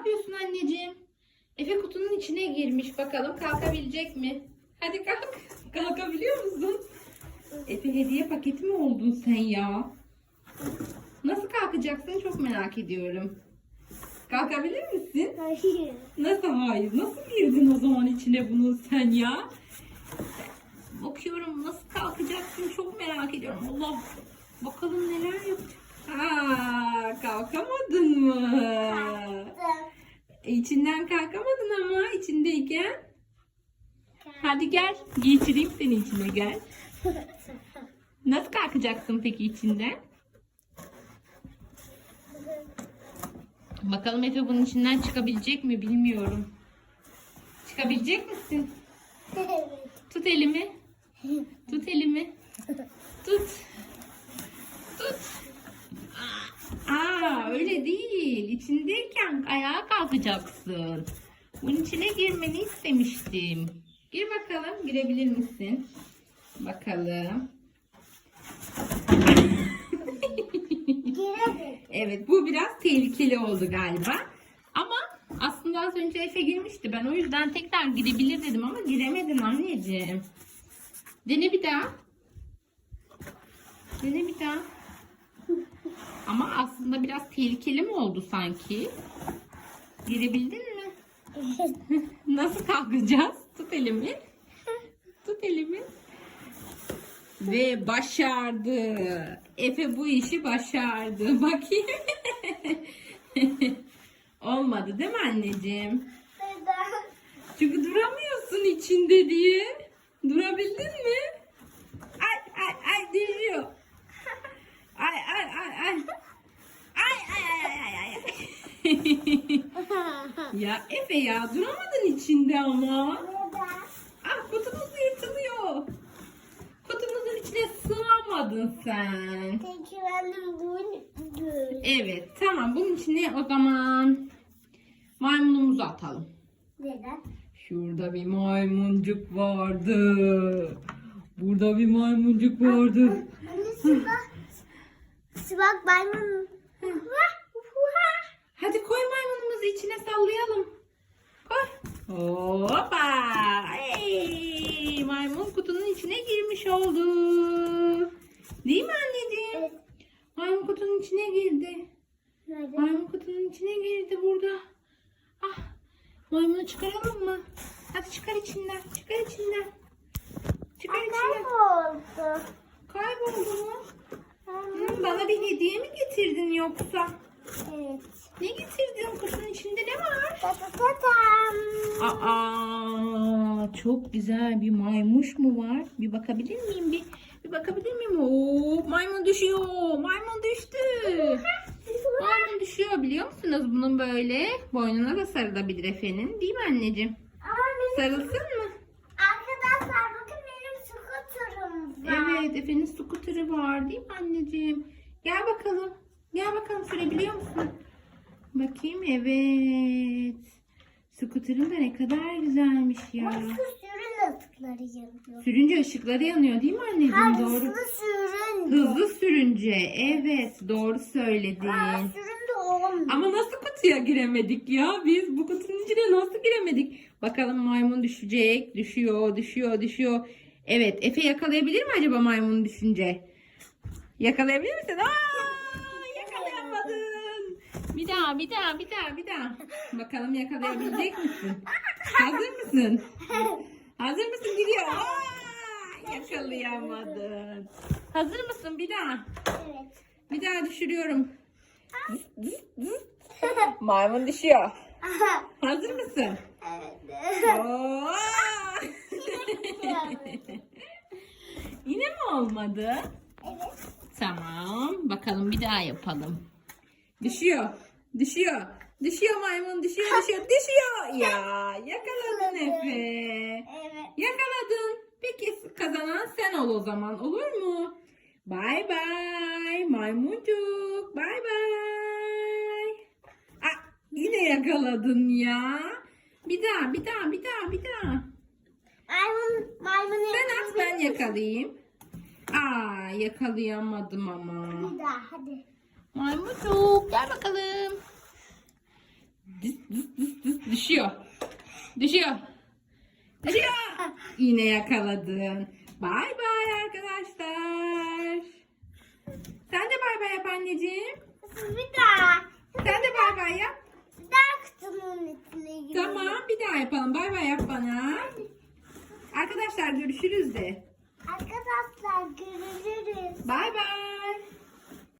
yapıyorsun anneciğim? Efe kutunun içine girmiş. Bakalım kalkabilecek mi? Hadi kalk. Kalkabiliyor musun? Efe hediye paketi mi oldun sen ya? Nasıl kalkacaksın çok merak ediyorum. Kalkabilir misin? Hayır. Nasıl hayır? Nasıl girdin o zaman içine bunun sen ya? Bakıyorum nasıl kalkacaksın çok merak ediyorum. Allah bakalım neler yapacak. Ha, kalkamadın mı? İçinden kalkamadın ama içindeyken. Hadi gel geçireyim seni içine gel. Nasıl kalkacaksın peki içinden? Bakalım Efe bunun içinden çıkabilecek mi bilmiyorum. Çıkabilecek misin? Tut elimi. Tut elimi. Tut. Aa öyle değil. İçindeyken ayağa kalkacaksın. Bunun içine girmeni istemiştim. Gir bakalım. Girebilir misin? Bakalım. Evet bu biraz tehlikeli oldu galiba. Ama aslında az önce Efe girmişti. Ben o yüzden tekrar girebilir dedim ama giremedin anneciğim. Dene bir daha. Dene bir daha. Ama aslında biraz tehlikeli mi oldu sanki? Girebildin mi? Nasıl kalkacağız? Tut elimi. Tut elimi. Ve başardı. Efe bu işi başardı. Bakayım. Olmadı değil mi anneciğim? Neden? Çünkü duramıyorsun içinde diye. Durabildin mi? Ay ay ay düşüyor. Ay ay ay ay. Ay ay ay ay ay. ay. Ya Efe ya duramadın içinde ama. Ah kutumuz yırtılıyor. Kutumuzun içine sığamadın sen. Peki ben de bunu. Evet tamam bunun içine o zaman maymunumuzu atalım. Neden? Şurada bir maymuncuk vardı. Burada bir maymuncuk vardı. Anne. Sıvak maymun. Hadi koy maymunumuzu içine sallayalım. Koy. Hoppa. Hey, maymun kutunun içine girmiş oldu. Değil mi anneciğim? Evet. Maymun kutunun içine girdi. Neden? Maymun kutunun içine girdi burada. Ah, maymunu çıkaralım mı? Hadi çıkar içinden, çıkar içinden. Çıkar içinden. Kayboldu. Kayboldu mu? Hı, bana bir hediye mi getirdin yoksa? Evet. Ne getirdin? Kutunun içinde ne var? Tatatam. Aa, çok güzel bir maymuş mu var? Bir bakabilir miyim? Bir, bir bakabilir miyim? Oo, maymun düşüyor. Maymun düştü. Maymun düşüyor biliyor musunuz? Bunun böyle boynuna da sarılabilir Efe'nin. Değil mi anneciğim? Sarılsın mı? arkadaşlar bakın benim skuterim var. Evet Efe'nin skuteri var değil mi anneciğim? Gel bakalım. Gel bakalım sürebiliyor musun? Bakayım evet. Skuterin de ne kadar güzelmiş ya. Hızlı sürün ışıkları yanıyor. Sürünce ışıkları yanıyor değil mi anneciğim? Ha, Doğru. hızlı sürün. Hızlı sürünce. Evet doğru söyledin. Ha, sürün de olmuyor. Ama nasıl kutuya giremedik ya? Biz bu kutunun içine nasıl giremedik? Bakalım maymun düşecek. Düşüyor, düşüyor, düşüyor. Evet, Efe yakalayabilir mi acaba maymun düşünce? Yakalayabilir misin? Aa, daha, bir daha, bir daha, bir daha. Bakalım yakalayabilecek misin? Hazır mısın? Hazır mısın? Gidiyor. Aa, yakalayamadın. Hazır mısın? Bir daha. Evet. Bir daha düşürüyorum. Maymun düşüyor. Hazır mısın? evet. Oo! Yine mi olmadı? Evet. Tamam. Bakalım bir daha yapalım. Düşüyor. Düşüyor. Düşüyor maymun. Düşüyor, düşüyor, düşüyor. Ya yakaladın Efe. Evet. Yakaladın. Peki kazanan sen ol o zaman. Olur mu? Bay bay. Maymuncuk. Bay bay. Ah, yine yakaladın ya. Bir daha, bir daha, bir daha, bir daha. Maymun, maymun Sen at ben yakalayayım. Aa yakalayamadım ama. Bir daha hadi. Maymuncuk gel bakalım. Dız, dız, Düşüyor. Düşüyor. Düşüyor. Yine yakaladın. Bay bay arkadaşlar. Sen de bay bay yap anneciğim. Bir daha. Sen de bay bay yap. Bir daha kutunun içine gir. Tamam bir daha yapalım. Bay bay yap bana. Arkadaşlar görüşürüz de. Arkadaşlar görüşürüz. Bay bay.